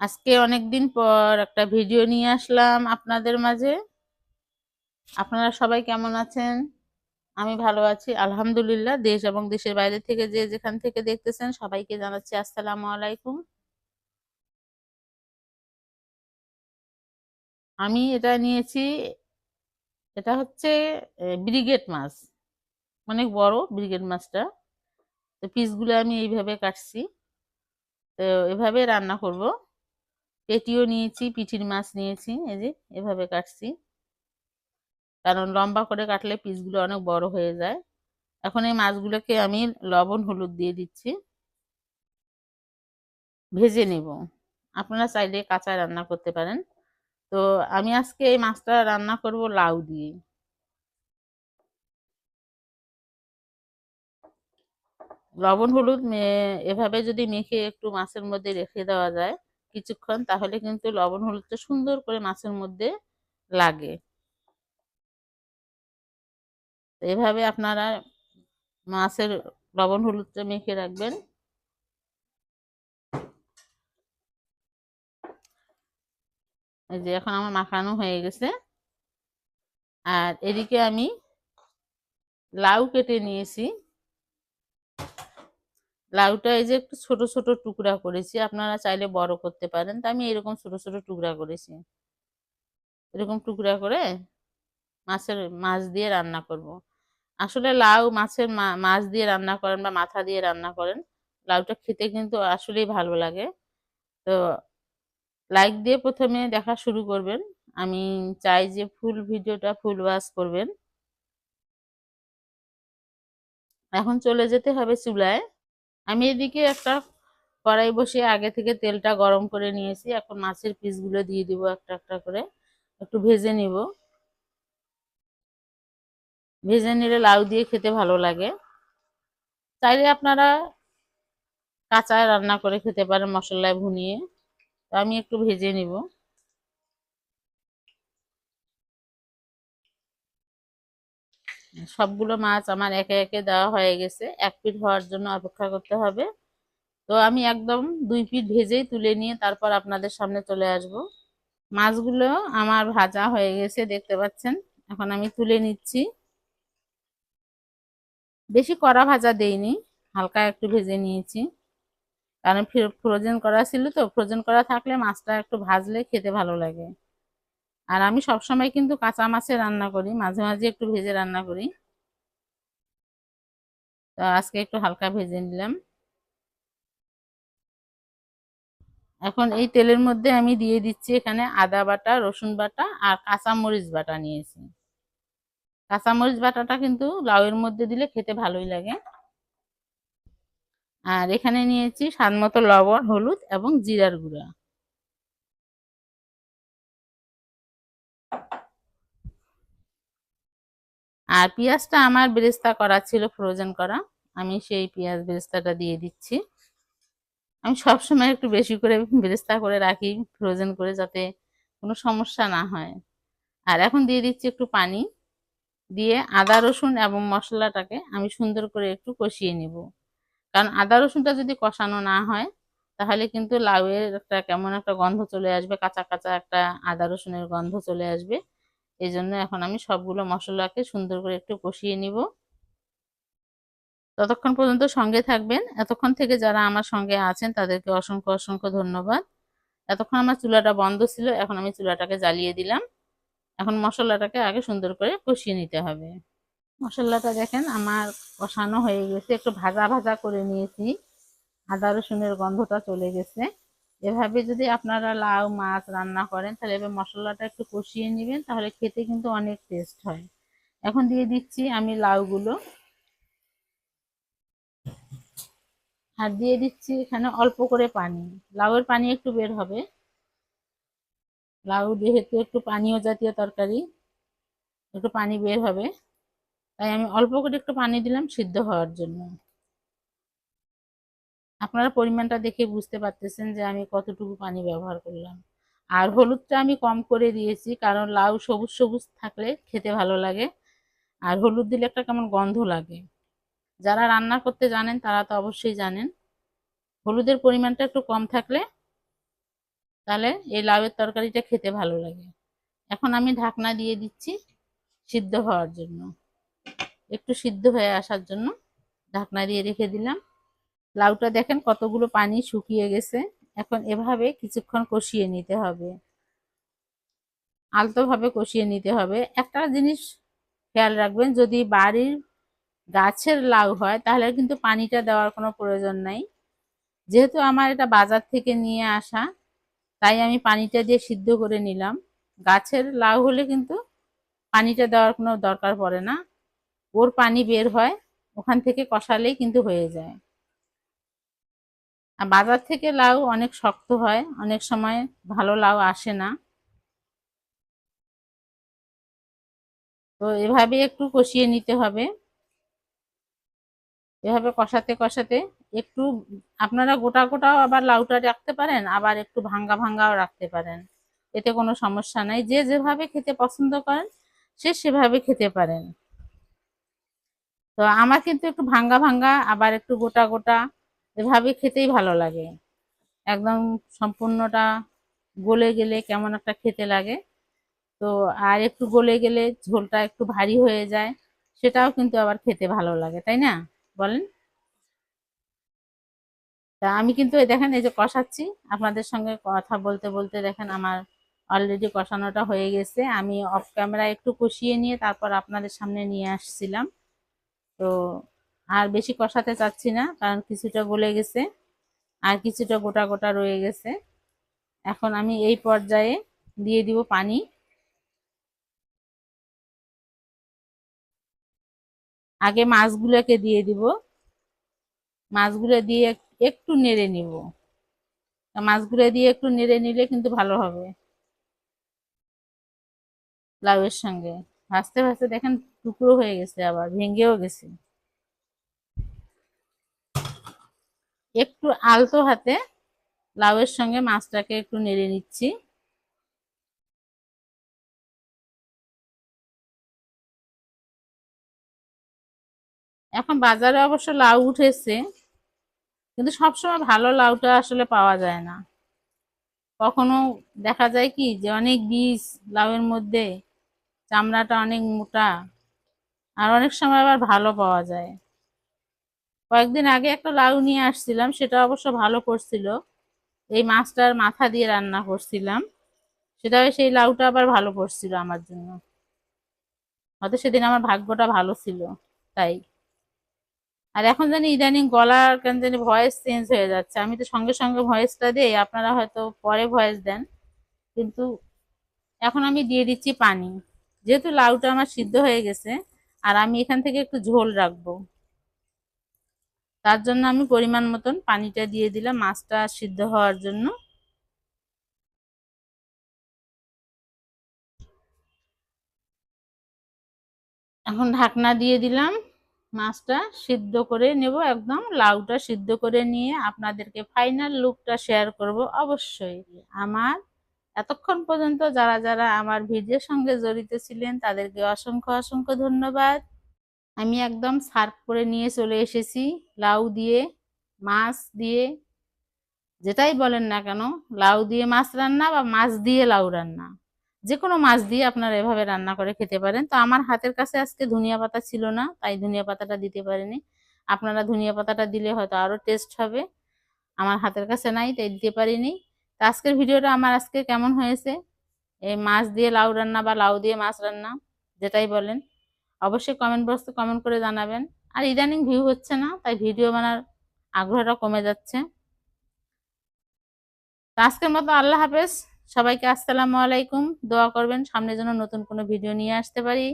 আজকে অনেকদিন পর একটা ভিডিও নিয়ে আসলাম আপনাদের মাঝে। আপনারা সবাই কেমন আছেন? আমি ভালো আছি, আলহামদুলিল্লাহ। দেশ এবং দেশের বাইরে থেকে যে যেখান থেকে দেখতেছেন সবাইকে জানাচ্ছি আসসালামু আলাইকুম। আমি এটা নিয়েছি, এটা হচ্ছে ব্রিগেড মাছ। অনেক বড় ব্রিগেড মাছটা। তো পিসগুলো আমি এইভাবে কাটছি। তো এভাবে রান্না করব। পেটিও নিয়েছি, পিঠির মাছ নিয়েছি, এই যে এভাবে কাটছি। কারণ লম্বা করে কাটলে পিসগুলো অনেক বড় হয়ে যায়। এখন এই মাছগুলোকে আমি লবণ, হলুদ দিয়ে দিচ্ছি। ভেজে নেব। আপনারা চাইলে কাঁচা রান্না করতে পারেন। তো আমি আজকে এই মাছটা রান্না করব লাউ দিয়ে। লবণ, হলুদ এভাবে যদি মেখে একটু মাছের মধ্যে রেখে দেওয়া যায় কিছুক্ষণ, তাহলে কিন্তু লবণ হলুদটা সুন্দর করে মাছের মধ্যে লাগে। এভাবে আপনারা মাছের লবণ হলুদটা মেখে রাখবেন। এই যে এখন আমার মাখানো হয়ে গেছে। আর এদিকে আমি লাউ কেটে নিয়েছি। লাউটা এই যে একটু ছোট ছোট টুকরা করেছি। আপনারা চাইলে বড় করতে পারেন। তা আমি এরকম ছোট ছোট টুকরা করেছি। এরকম টুকরা করে মাছের, মাছ দিয়ে রান্না করব। আসলে লাউ মাছের মাছ দিয়ে রান্না করেন বা মাথা দিয়ে রান্না করেন, লাউটা খেতে কিন্তু আসলেই ভালো লাগে। তো লাইক দিয়ে প্রথমে দেখা শুরু করবেন। আমি চাই যে ফুল ভিডিওটা ফুল ওয়াশ করবেন। এখন চলে যেতে হবে চুলায়। আমি এদিকে একটা কড়াই বসিয়ে আগে থেকে তেলটা গরম করে নিয়েছি। এখন মাছের পিসগুলো দিয়ে দিব একটা একটা করে। একটু ভেজে নিব। ভেজে নিলে লাউ দিয়ে খেতে ভালো লাগে। চাইলে আপনারা কাঁচা রান্না করে খেতে পারেন মশলায় ভুনিয়ে। তো আমি একটু ভেজে নিব। সবগুলো মাছ আমার একে একে দেওয়া হয়ে গেছে। এক পিট হওয়ার জন্য অপেক্ষা করতে হবে। তো আমি একদম দুই পিঠ ভেজেই তুলে নিয়ে তারপর আপনাদের সামনে চলে আসব। মাছগুলো আমার ভাজা হয়ে গেছে, দেখতে পাচ্ছেন? এখন আমি তুলে নিচ্ছি। বেশি কড়া ভাজা দেইনি, হালকা একটু ভেজে নিয়েছি। কারণ ফ্রোজেন করা ছিল তো, ফ্রোজেন করা থাকলে মাছটা একটু ভাজলে খেতে ভালো লাগে। আর আমি সবসময় কিন্তু কাঁচা মাছে রান্না করি, মাঝে মাঝে একটু ভেজে রান্না করি। তো আজকে একটু হালকা ভেজে নিলাম। এখন এই তেলের মধ্যে আমি দিয়ে দিচ্ছি এখানে আদা বাটা, রসুন বাটা আর কাঁচা মরিচ বাটা নিয়েছি। কাঁচামরিচ বাটাটা কিন্তু লাউয়ের মধ্যে দিলে খেতে ভালোই লাগে। আর এখানে নিয়েছি স্বাদ মতো লবণ, হলুদ এবং জিরার গুঁড়া। আর পেঁয়াজটা আমার বেরেস্তা করা ছিল, ফ্রোজেন করা। আমি সেই পেঁয়াজ বেরেস্তাটা দিয়ে দিচ্ছি। আমি সবসময় একটু বেশি করে বেরেস্তা করে রাখি, ফ্রোজেন করে যাতে কোনো সমস্যা না হয়। আর এখন দিয়ে দিচ্ছি একটু পানি। দিয়ে আদা, রসুন এবং মশলাটাকে আমি সুন্দর করে একটু কষিয়ে নিব। কারণ আদা, রসুনটা যদি কষানো না হয়, তাহলে কিন্তু লাউয়ের একটা কেমন একটা গন্ধ চলে আসবে, কাঁচা কাঁচা একটা আদা, রসুনের গন্ধ চলে আসবে। এই জন্য এখন আমি সবগুলো মশলাকে সুন্দর করে একটু কষিয়ে নিব। ততক্ষণ পর্যন্ত সঙ্গে থাকবেন। এতক্ষণ থেকে যারা আমার সঙ্গে আছেন, তাদেরকে অসংখ্য অসংখ্য ধন্যবাদ। এতক্ষণ আমার চুলাটা বন্ধ ছিল, এখন আমি চুলাটাকে জ্বালিয়ে দিলাম। এখন মশলাটাকে আগে সুন্দর করে কষিয়ে নিতে হবে। মশলাটা দেখেন আমার কষানো হয়ে গেছে, একটু ভাজা ভাজা করে নিয়েছি। আদা রসুনের গন্ধটা চলে গেছে। এভাবে যদি আপনারা লাউ, মাছ রান্না করেন, তাহলে এবার মশলাটা একটু কষিয়ে নেবেন, তাহলে খেতে কিন্তু অনেক টেস্ট হয়। এখন দিয়ে দিচ্ছি আমি লাউগুলো। আর দিয়ে দিচ্ছি এখানে অল্প করে পানি। লাউয়ের পানি একটু বের হবে। লাউ যেহেতু একটু পানীয় জাতীয় তরকারি, একটু পানি বের হবে। তাই আমি অল্প করে একটু পানি দিলাম সিদ্ধ হওয়ার জন্য। আপনারা পরিমাণটা দেখে বুঝতে পারতেছেন যে আমি কতটুকু পানি ব্যবহার করলাম। আর হলুদটা আমি কম করে দিয়েছি, কারণ লাউ সবুজ সবুজ থাকলে খেতে ভালো লাগে। আর হলুদ দিলে একটা কেমন গন্ধ লাগে। যারা রান্না করতে জানেন তারা তো অবশ্যই জানেন। হলুদের পরিমাণটা একটু কম থাকলে তাহলে এই লাউয়ের তরকারিটা খেতে ভালো লাগে। এখন আমি ঢাকনা দিয়ে দিচ্ছি সিদ্ধ হওয়ার জন্য। একটু সিদ্ধ হয়ে আসার জন্য ঢাকনা দিয়ে রেখে দিলাম। লাউটা দেখেন কতগুলো পানি শুকিয়ে গেছে। এখন এভাবে কিছুক্ষণ কষিয়ে নিতে হবে। আলতোভাবে কষিয়ে নিতে হবে। একটা জিনিস খেয়াল রাখবেন, যদি বাড়ির গাছের লাউ হয়, তাহলে কিন্তু পানিটা দেওয়ার কোনো প্রয়োজন নাই। যেহেতু আমার এটা বাজার থেকে নিয়ে আসা, তাই আমি পানিটা দিয়ে সিদ্ধ করে নিলাম। গাছের লাউ হলে কিন্তু পানিটা দেওয়ার কোনো দরকার পড়ে না। ওর পানি বের হয়, ওখান থেকে কষালেই কিন্তু হয়ে যায়। আর বাজার থেকে লাউ অনেক শক্ত হয়, অনেক সময় ভালো লাউ আসে না। তো এভাবে একটু কষিয়ে নিতে হবে। এভাবে কষাতে কষাতে একটু, আপনারা গোটা গোটাও আবার লাউটা রাখতে পারেন, আবার একটু ভাঙ্গা ভাঙ্গাও রাখতে পারেন। এতে কোনো সমস্যা নাই। যে যেভাবে খেতে পছন্দ করেন, সে সেভাবে খেতে পারেন। তো আমার কিন্তু একটু ভাঙ্গা ভাঙ্গা, আবার একটু গোটা গোটা এভাবে খেতেই ভালো লাগে। একদম সম্পূর্ণটা গলে গেলে কেমন একটা খেতে লাগে। তো আর একটু গলে গেলে ঝোলটা একটু ভারী হয়ে যায়, সেটাও কিন্তু আবার খেতে ভালো লাগে, তাই না? বলেন। তা আমি কিন্তু দেখেন, এই যে কষাচ্ছি, আপনাদের সঙ্গে কথা বলতে বলতে দেখেন আমার অলরেডি কষানোটা হয়ে গেছে। আমি অফ ক্যামেরা একটু কষিয়ে নিয়ে তারপর আপনাদের সামনে নিয়ে আসছিলাম। তো আর বেশি কষাতে চাচ্ছি না, কারণ কিছুটা গলে গেছে আর কিছুটা গোটা গোটা রয়ে গেছে। এখন আমি এই পর্যায়ে দিয়ে দিব পানি। আগে মাছগুলোকে দিয়ে দিব। মাছগুলো দিয়ে একটু নেড়ে নিব। মাছগুলো দিয়ে একটু নেড়ে নিলে কিন্তু ভালো হবে। লাউয়ের সঙ্গে। ভাজতে ভাজতে দেখেন টুকরো হয়ে গেছে আবার, ভেঙেও গেছে। একটু আলতো হাতে লাউয়ের সঙ্গে মাছটাকে একটু নেড়ে নিচ্ছি। এখন বাজারে অবশ্য লাউ উঠেছে, কিন্তু সবসময় ভালো লাউটা আসলে পাওয়া যায় না। কখনো দেখা যায় কি যে অনেক বীজ লাউয়ের মধ্যে চামড়াটা অনেক মোটা, আর অনেক সময় আবার ভালো পাওয়া যায়। কয়েকদিন আগে একটা লাউ নিয়ে আসছিলাম, সেটা অবশ্য ভালো করছিল। এই মাছটার মাথা দিয়ে রান্না করছিলাম। সেটা সেই লাউটা আবার ভালো করছিল আমার জন্য। হয়তো সেদিন আমার ভাগ্যটা ভালো ছিল, তাই। আর এখন জানি ইদানিং গলার কেন জানি ভয়েস চেঞ্জ হয়ে যাচ্ছে। আমি তো সঙ্গে সঙ্গে ভয়েসটা দিই, আপনারা হয়তো পরে ভয়েস দেন। কিন্তু এখন আমি দিয়ে দিচ্ছি পানি। যেহেতু লাউটা আমার সিদ্ধ হয়ে গেছে, আর আমি এখান থেকে একটু ঝোল রাখব। তার জন্য আমি পরিমাণ মতন পানিটা দিয়ে দিলাম মাছটা সিদ্ধ হওয়ার জন্য। এখন ঢাকনা দিয়ে দিলাম মাছটা সিদ্ধ করে নেব একদম লাউটা সিদ্ধ করে নিয়ে আপনাদেরকে ফাইনাল লুকটা শেয়ার করব অবশ্যই। আমার এতক্ষণ পর্যন্ত যারা যারা আমার ভিডিওর সঙ্গে জড়িত ছিলেন তাদেরকে অসংখ্য অসংখ্য ধন্যবাদ। আমি একদম সার্ভ করে নিয়ে চলে এসেছি, লাউ দিয়ে, মাছ দিয়ে, যেটাই বলেন না কেন, লাউ দিয়ে মাছ রান্না বা মাছ দিয়ে লাউ রান্না। যে কোনো মাছ দিয়ে আপনারা এভাবে রান্না করে খেতে পারেন। তো আমার হাতের কাছে আজকে ধনিয়া পাতা ছিল না, তাই ধনিয়া পাতাটা দিতে পারিনি। আপনারা ধনিয়া পাতাটা দিলে হয়তো আরও টেস্ট হবে। আমার হাতের কাছে নাই, তাই দিতে পারিনি। তো আজকের ভিডিওটা আমার আজকে কেমন হয়েছে? এই মাছ দিয়ে লাউ রান্না বা লাউ দিয়ে মাছ রান্না, যেটাই বলেন। অবশ্যই কমেন্ট বক্সে কমেন্ট করে জানাবেন। আর ইদানিং ভিউ হচ্ছে না, তাই ভিডিও বানার আগ্রহটা কমে যাচ্ছে। আজকের মতো আল্লাহ হাফেজ। সবাইকে আসসালামু আলাইকুম। দোয়া করবেন, সামনে যেন নতুন কোনো ভিডিও নিয়ে আসতে পারি।